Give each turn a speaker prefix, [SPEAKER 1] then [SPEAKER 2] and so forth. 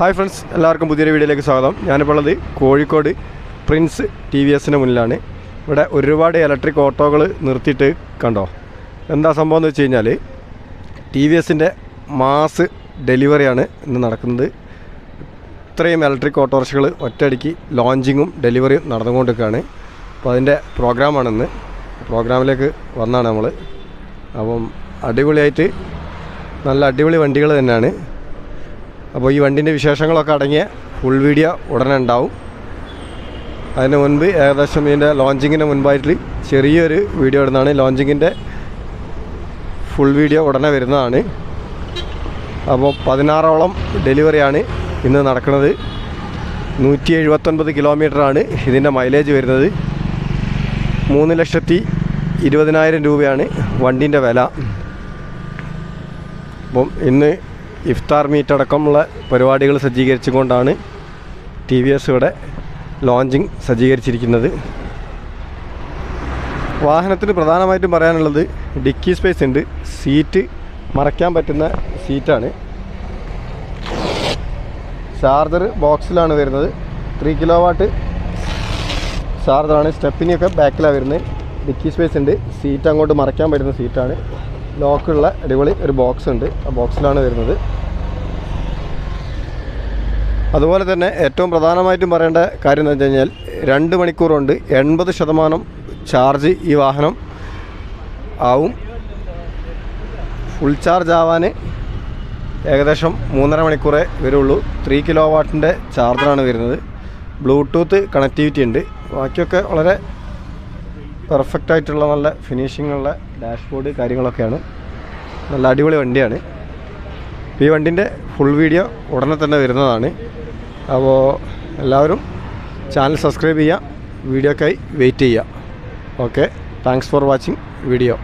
[SPEAKER 1] Hi friends എല്ലാവർക്കും പുതിയൊരു വീഡിയോയിലേക്ക് സ്വാഗതം. ഞാനിപ്പോൾ ഉള്ളത് കോഴിക്കോട് പ്രിൻസ് ടി വി എസിന് മുന്നിലാണ്. ഇവിടെ ഒരുപാട് ഇലക്ട്രിക് ഓട്ടോകൾ നിർത്തിയിട്ട് കണ്ടോ? എന്താ സംഭവം എന്ന് വെച്ച് കഴിഞ്ഞാൽ ടി വി എസിന്റെ മാസ് ഡെലിവറിയാണ് ഇന്ന് നടക്കുന്നത്. ഇത്രയും ഇലക്ട്രിക് ഓട്ടോറിക്ഷകൾ ഒറ്റയടിക്ക് ലോഞ്ചിങ്ങും ഡെലിവറിയും നടന്നുകൊണ്ടിരിക്കുകയാണ്. അപ്പോൾ അതിന്റെ പ്രോഗ്രാമാണിന്ന് പ്രോഗ്രാമിലേക്ക് വന്നാണ് നമ്മൾ അപ്പം അടിപൊളിയായിട്ട് നല്ല അടിപൊളി വണ്ടികൾ തന്നെയാണ്. അപ്പോൾ ഈ വണ്ടിന്റെ വിശേഷങ്ങളൊക്കെ അടങ്ങിയ ഫുൾ വീഡിയോ ഉടനെ ഉണ്ടാവും. അതിന് മുൻപ് ഏകദേശം ഇതിന്റെ ലോഞ്ചിങ്ങിന് മുൻപായിട്ട് ചെറിയൊരു വീഡിയോ ഇടുന്നതാണ്. ലോഞ്ചിങ്ങിന്റെ ഫുൾ വീഡിയോ ഉടനെ വരുന്നതാണ്. അപ്പോൾ പതിനാറോളം ഡെലിവറിയാണ് ഇന്ന് നടക്കുന്നത്. നൂറ്റി എഴുപത്തൊൻപത് കിലോമീറ്ററാണ് ഇതിന്റെ മൈലേജ് വരുന്നത്. മൂന്ന് ലക്ഷത്തി ഇരുപതിനായിരം രൂപയാണ് വണ്ടീന്റെ വില. അപ്പം ഇന്ന് ഇഫ്താർ മീറ്റ് അടക്കമുള്ള പരിപാടികൾ സജ്ജീകരിച്ചുകൊണ്ടാണ് ടി വി എസ് ഇവിടെ ലോഞ്ചിങ് സജ്ജീകരിച്ചിരിക്കുന്നത്. വാഹനത്തിന് പ്രധാനമായിട്ടും പറയാനുള്ളത് ഡിക്കി സ്പേസ് ഉണ്ട്. സീറ്റ് മറയ്ക്കാൻ പറ്റുന്ന സീറ്റാണ്. ചാർജർ ബോക്സിലാണ് വരുന്നത്. ത്രീ കിലോ വാട്ട് ചാർജറാണ്. സ്റ്റെപ്പിനെയൊക്കെ ബാക്കിലാണ് വരുന്നത്. ഡിക്കി സ്പേസ് ഉണ്ട്. സീറ്റ് അങ്ങോട്ട് മറയ്ക്കാൻ പറ്റുന്ന സീറ്റാണ്. ലോക്കുള്ള അടിപൊളി ഒരു ബോക്സ് ഉണ്ട്. ആ ബോക്സിലാണ് വരുന്നത്. അതുപോലെ തന്നെ ഏറ്റവും പ്രധാനമായിട്ടും പറയേണ്ട കാര്യം എന്ന് വെച്ച് കഴിഞ്ഞാൽ രണ്ട് മണിക്കൂർ കൊണ്ട് എൺപത് ശതമാനം ചാർജ് ഈ വാഹനം ആവും. ഫുൾ ചാർജ് ആവാൻ ഏകദേശം മൂന്നര മണിക്കൂറേ വരുള്ളൂ. ത്രീ കിലോ വാട്ടിന്റെ ചാർജറാണ് വരുന്നത്. ബ്ലൂടൂത്ത് കണക്ടിവിറ്റി ഉണ്ട്. ബാക്കിയൊക്കെ വളരെ പെർഫെക്റ്റ് ആയിട്ടുള്ള നല്ല ഫിനിഷിംഗ് ഉള്ള ഡാഷ്ബോർഡ് കാര്യങ്ങളൊക്കെയാണ്. നല്ല അടിപൊളി വണ്ടിയാണ്. ഈ വണ്ടിന്റെ ഫുൾ വീഡിയോ ഉടനെ തന്നെ വരുന്നതാണ്. അപ്പോൾ എല്ലാവരും ചാനൽ സബ്സ്ക്രൈബ് ചെയ്യുക വീഡിയോക്കായി വെയിറ്റ് ചെയ്യുക. Okay thanks for watching video